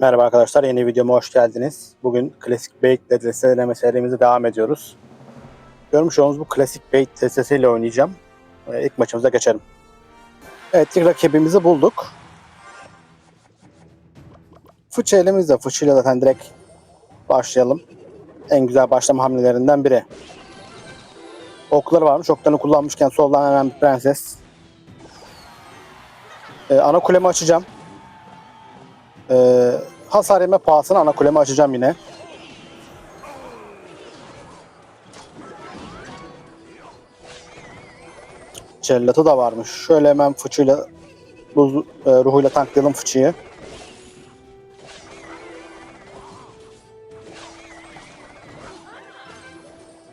Merhaba arkadaşlar, yeni videoma hoş geldiniz. Bugün klasik bait DSS deneme serimize devam ediyoruz. Görmüş olduğunuz bu klasik bait DSS ile oynayacağım. Ee, İlk maçımıza geçelim. Evet, ilk rakibimizi bulduk. Fıçı elimizde, fıçıyla zaten direkt başlayalım. En güzel başlama hamlelerinden biri. Okları varmış, oklarını kullanmışken soldan hemen bir prenses. Ee, ana kulemi açacağım. Ee, hasar yeme pahasına ana kulemi açacağım yine. Cellatı da varmış. Şöyle hemen fıçıyla buz e, ruhuyla tanklayalım fıçıyı.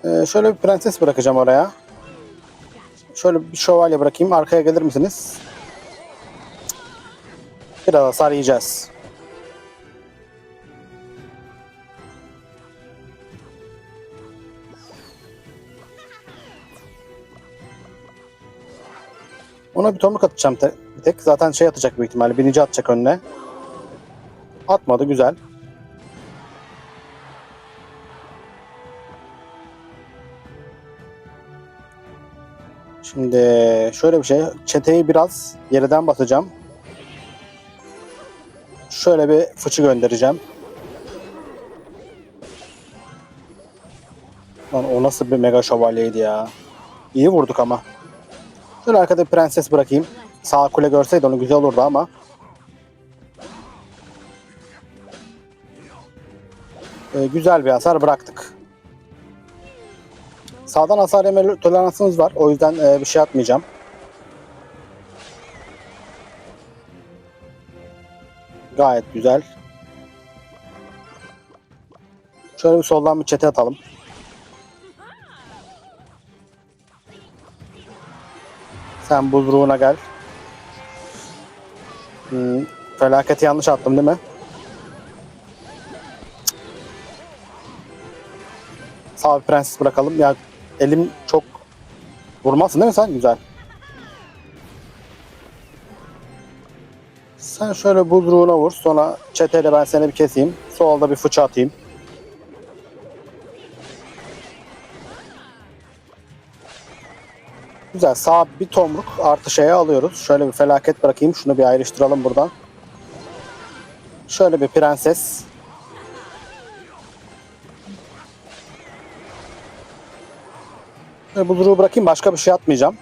Ee, şöyle bir prenses bırakacağım oraya. Şöyle bir şövalye bırakayım. Arkaya gelir misiniz? Biraz hasar yiyeceğiz. Ona bir tomruk atacağım te- bir tek. Zaten şey atacak büyük ihtimalle. Birinci atacak önüne. Atmadı güzel. Şimdi şöyle bir şey. Çeteyi biraz geriden basacağım. Şöyle bir fıçı göndereceğim. Lan o nasıl bir mega şövalyeydi ya. İyi vurduk ama. Şöyle arkada bir prenses bırakayım. Sağ kule görseydi onu güzel olurdu ama. Ee, güzel bir hasar bıraktık. Sağdan hasar yeme toleransımız var. O yüzden e, bir şey atmayacağım. Gayet güzel. Şöyle bir soldan bir çete atalım. Sen buzruğuna gel. Hmm, felaketi yanlış attım değil mi? Sağ bir prenses bırakalım. Ya elim çok vurmazsın değil mi sen? Güzel. Sen şöyle buzruğuna vur. Sonra çeteyle ben seni bir keseyim. Solda bir fıça atayım. Güzel. Sağ bir tomruk artı şeye alıyoruz. Şöyle bir felaket bırakayım. Şunu bir ayrıştıralım buradan. Şöyle bir prenses. Ve buzruğu bırakayım. Başka bir şey atmayacağım.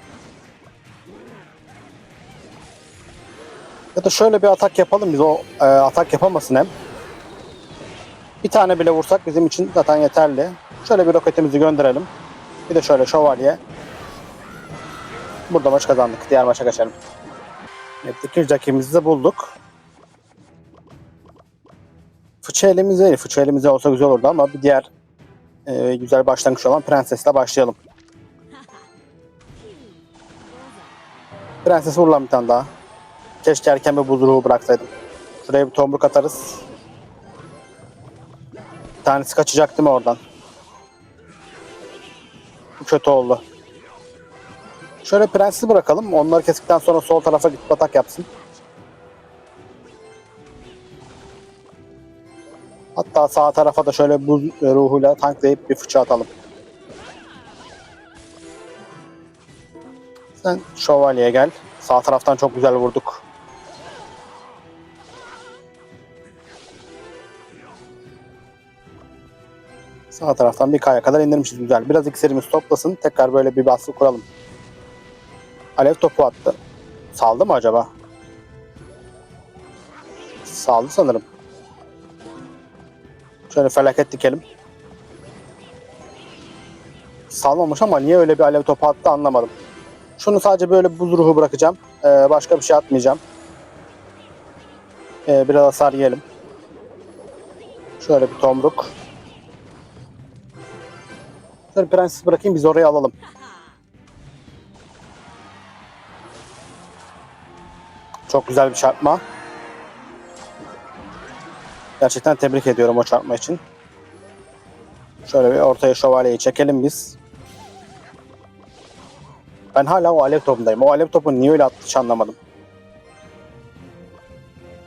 Ya da şöyle bir atak yapalım biz. O e, atak yapamasın hem. Bir tane bile vursak bizim için zaten yeterli. Şöyle bir roketimizi gönderelim. Bir de şöyle şövalye. Burada maç kazandık. Diğer maça geçelim. Evet, ikinci rakibimizi de bulduk. Fıçı elimizde değil. Fıçı elimizde olsa güzel olurdu ama bir diğer e, güzel başlangıç olan Prenses'le başlayalım. Prenses vur lan bir tane daha. Keşke erken bir buzluğu bıraksaydım. Şuraya bir tomruk atarız. Bir tanesi kaçacak değil mi oradan? Bu kötü oldu. Şöyle prensi bırakalım. Onları kestikten sonra sol tarafa git atak yapsın. Hatta sağ tarafa da şöyle buz ruhuyla tanklayıp bir fıça atalım. Sen şövalyeye gel. Sağ taraftan çok güzel vurduk. Sağ taraftan bir kaya kadar indirmişiz güzel. Biraz iksirimiz toplasın. Tekrar böyle bir baskı kuralım. Alev topu attı. Saldı mı acaba? Saldı sanırım. Şöyle felaket dikelim. Salmamış ama niye öyle bir alev topu attı anlamadım. Şunu sadece böyle buz ruhu bırakacağım. Ee, başka bir şey atmayacağım. Ee, biraz hasar yiyelim. Şöyle bir tomruk. Şöyle prenses bırakayım biz oraya alalım. Çok güzel bir çarpma. Gerçekten tebrik ediyorum o çarpma için. Şöyle bir ortaya şövalyeyi çekelim biz. Ben hala o alev topundayım. O alev topunu niye öyle attı hiç anlamadım.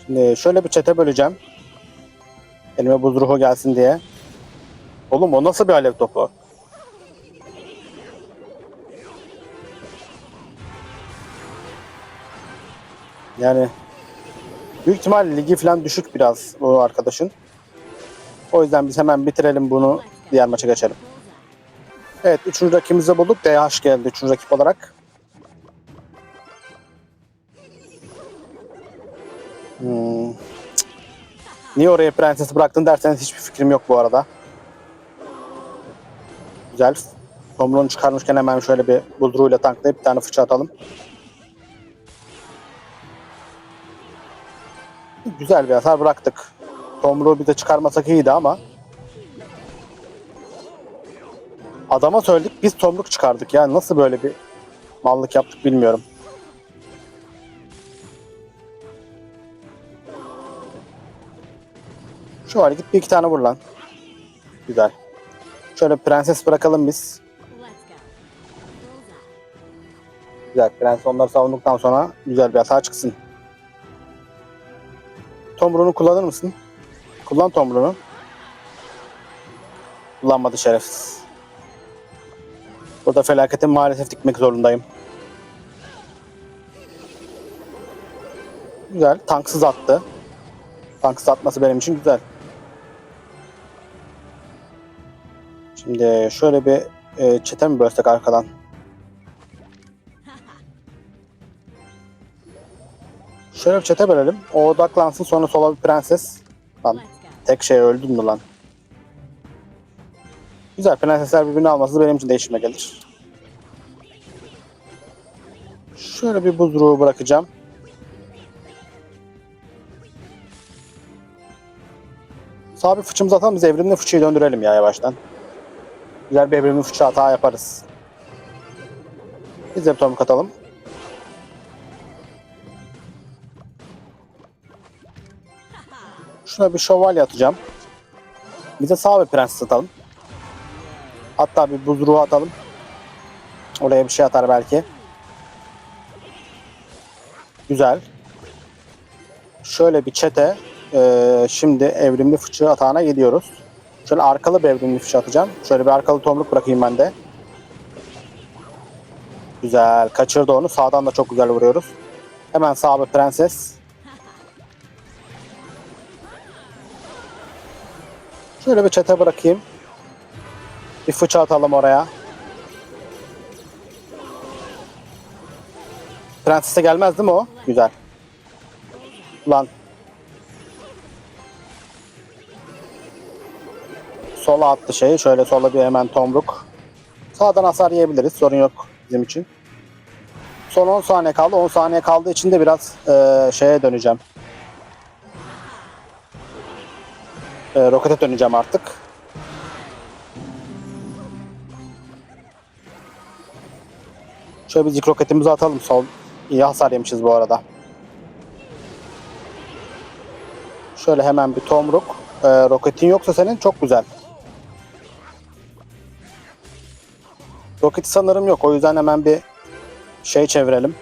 Şimdi şöyle bir çete böleceğim. Elime buz ruhu gelsin diye. Oğlum o nasıl bir alev topu? Yani büyük ihtimal ligi falan düşük biraz bu arkadaşın. O yüzden biz hemen bitirelim bunu. Diğer maça geçelim. Evet, üçüncü rakibimizi de bulduk. DH geldi üçüncü rakip olarak. Hmm. Niye oraya prensesi bıraktın derseniz hiçbir fikrim yok bu arada. Güzel. Tomruğunu çıkarmışken hemen şöyle bir bulduruyla tanklayıp bir tane fıça atalım. Güzel bir hasar bıraktık. Tomruğu bir de çıkarmasak iyiydi ama. Adama söyledik biz tomruk çıkardık ya. Nasıl böyle bir mallık yaptık bilmiyorum. Şu var git bir iki tane vur lan. Güzel. Şöyle prenses bırakalım biz. Güzel. Prens onları savunduktan sonra güzel bir hata çıksın. Tomruğunu kullanır mısın? Kullan tomruğunu. Kullanmadı şerefsiz. Burada felaketin maalesef dikmek zorundayım. Güzel. Tanksız attı. Tanksız atması benim için güzel. Şimdi şöyle bir e, çete mi bölsek arkadan? Şöyle bir çete bölelim. O odaklansın sonra sola bir prenses. Lan tek şey öldün mü lan? Güzel prensesler birbirini alması benim için değişime gelir. Şöyle bir buzruğu bırakacağım. Sağ bir fıçımızı atalım biz evrimli fıçıyı döndürelim ya yavaştan. Güzel bir evrimli fıçı hata yaparız. Biz de bir atalım. Şuna bir şövalye atacağım. Bize sağ bir prenses atalım. Hatta bir buzruğu atalım. Oraya bir şey atar belki. Güzel. Şöyle bir çete. eee, şimdi evrimli fıçı atağına gidiyoruz. Şöyle arkalı bir evrimli fıçı atacağım. Şöyle bir arkalı tomruk bırakayım ben de. Güzel. Kaçırdı onu. Sağdan da çok güzel vuruyoruz. Hemen sağ bir prenses. Şöyle bir çete bırakayım. Bir fıça atalım oraya. Prensese gelmez değil mi o? Güzel. Lan. Sola attı şeyi. Şöyle sola bir hemen tomruk. Sağdan hasar yiyebiliriz. Sorun yok bizim için. Son 10 saniye kaldı. 10 saniye kaldığı için de biraz eee, şeye döneceğim. Eee, rokete döneceğim artık. Şöyle ilk roketimizi atalım. Sol iyi hasar yemişiz bu arada. Şöyle hemen bir tomruk. Ee, roketin yoksa senin çok güzel. Roketi sanırım yok. O yüzden hemen bir şey çevirelim.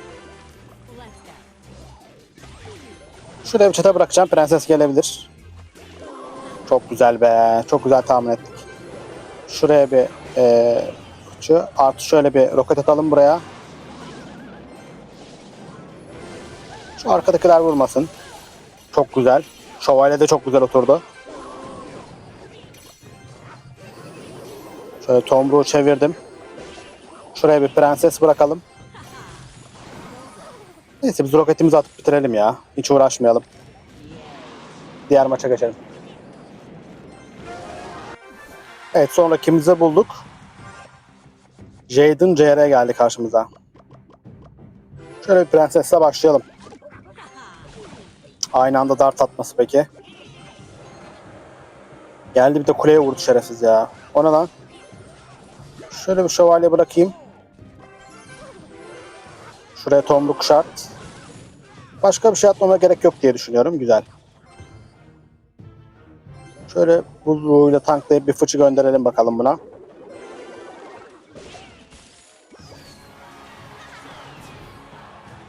Şuraya bir çete bırakacağım. Prenses gelebilir. Çok güzel be. Çok güzel tahmin ettik. Şuraya bir e, fıçı. Artı şöyle bir roket atalım buraya. Şu arkadakiler vurmasın. Çok güzel. Şövalye de çok güzel oturdu. Şöyle tomruğu çevirdim. Şuraya bir prenses bırakalım. Neyse biz roketimizi atıp bitirelim ya. Hiç uğraşmayalım. Diğer maça geçelim. Evet son rakibimizi bulduk. Jaden CR geldi karşımıza. Şöyle bir prensesle başlayalım. Aynı anda dart atması peki. Geldi bir de kuleye vurdu şerefsiz ya. O ne lan? Şöyle bir şövalye bırakayım. Şuraya tomruk şart. Başka bir şey atmama gerek yok diye düşünüyorum. Güzel. Şöyle buzluğuyla tanklayıp bir fıçı gönderelim bakalım buna.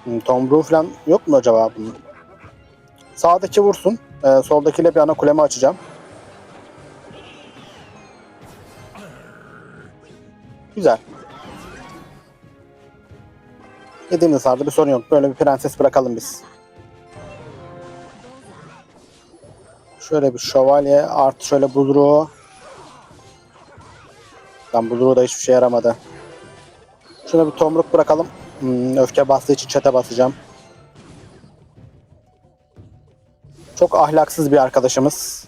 Hmm, Tomruğu falan yok mu acaba bunun? Sağdaki vursun. Ee, soldakiyle bir ana kulemi açacağım. Güzel. Yediğimiz sardı bir sorun yok. Böyle bir prenses bırakalım biz. Şöyle bir şövalye artı şöyle budruğu. Lan budruğu da hiçbir şey yaramadı. Şuna bir tomruk bırakalım. Hmm, öfke bastığı için çete basacağım. Çok ahlaksız bir arkadaşımız.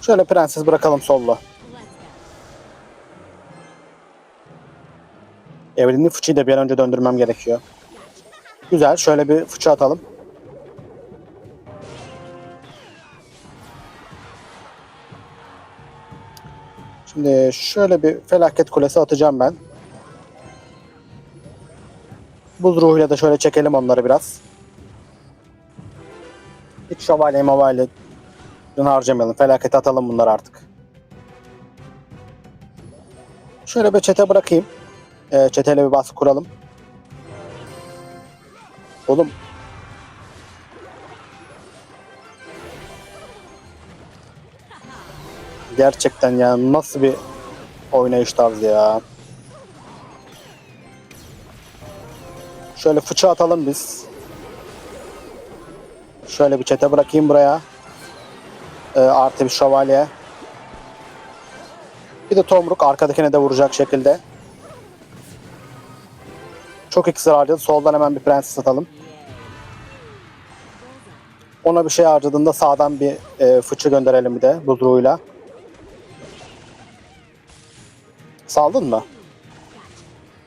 Şöyle prenses bırakalım sollu. Evrenli fıçıyı da bir an önce döndürmem gerekiyor. Güzel. Şöyle bir fıçı atalım. Şimdi şöyle bir felaket kulesi atacağım ben. Buz ruhuyla da şöyle çekelim onları biraz. Hiç şövalye mavalye harcamayalım. Felaket atalım bunları artık. Şöyle bir çete bırakayım. Ee, çetele bir baskı kuralım. Oğlum. Gerçekten ya nasıl bir oynayış tarzı ya. Şöyle fıçı atalım biz. Şöyle bir çete bırakayım buraya. Ee, artı bir şövalye. Bir de tomruk arkadakine de vuracak şekilde. Çok iksir harcadı. Soldan hemen bir prenses atalım. Ona bir şey harcadığında sağdan bir e, fıçı gönderelim bir de buzruğuyla. Saldın mı?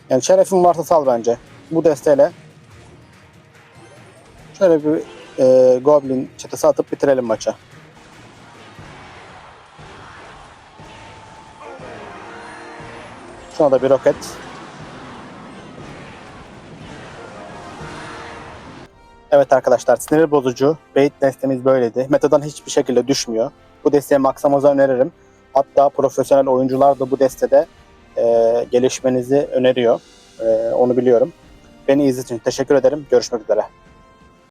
Yani şerefin varsa sal bence. Bu desteyle. Şöyle bir e, goblin çetesi atıp bitirelim maçı. Şuna da bir roket. Evet arkadaşlar sinir bozucu bait destemiz böyleydi. Metadan hiçbir şekilde düşmüyor. Bu desteği maksamaza öneririm. Hatta profesyonel oyuncular da bu destede e, gelişmenizi öneriyor. E, onu biliyorum. Beni izlediğiniz için teşekkür ederim. Görüşmek üzere.